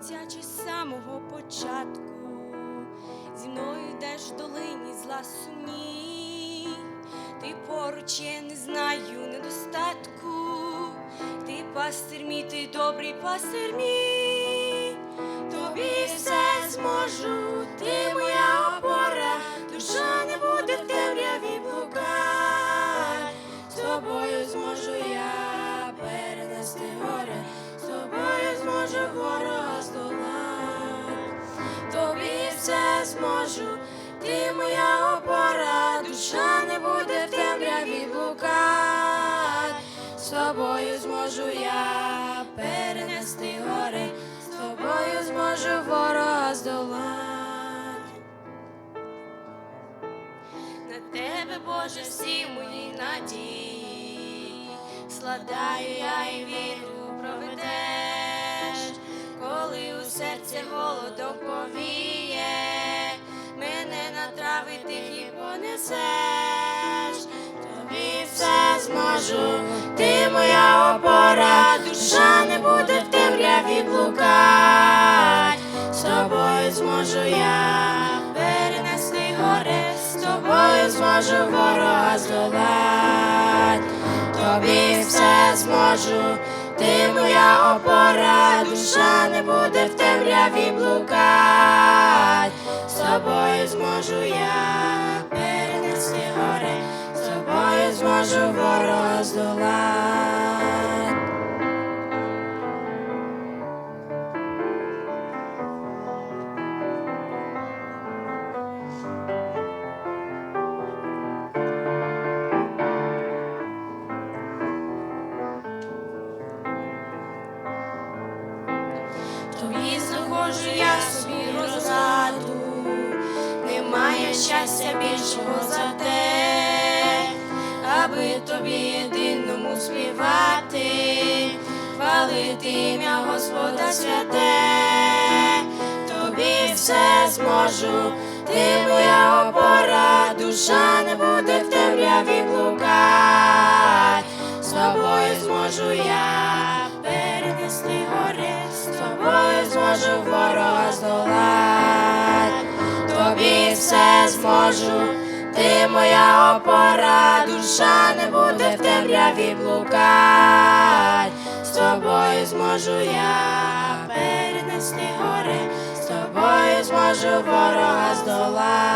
дитячий з самого початку. Зі мною йдеш в долині зла сумні, ти поруч я не знаю недостатку. Ти пастир мій, ти добрий пастир мій, тобі все зможу, ти моя опора, зможу, ти моя опора, душа не буде в темряві блукать. З тобою зможу я перенести гори, з тобою зможу ворога здолати. На тебе, Боже, всі мої надії, складаю я і вірю, проведеш, коли у серці голодом повіє, понесеш, тобі все зможу, ти моя опора, душа не буде в темряві блукать, з тобою зможу я перенести горе, з тобою зможу ворога здолать, тобі все зможу, ти моя опора, душа не буде в темряві блукать, з тобою зможу я зможу ворога здолать. Тобі знаходжу я собі розраду, немає щастя більшого за те, аби тобі єдиному співати, хвалити ім'я Господа святе, тобі все зможу, ти моя опора, душа не буде в темряві блукать, з тобою зможу я перенести горе, з тобою зможу ворога здолать, тобі все зможу, ти моя опора, душа не буде в темряві блукать, з тобою зможу я перенести горе, з тобою зможу ворога здолать.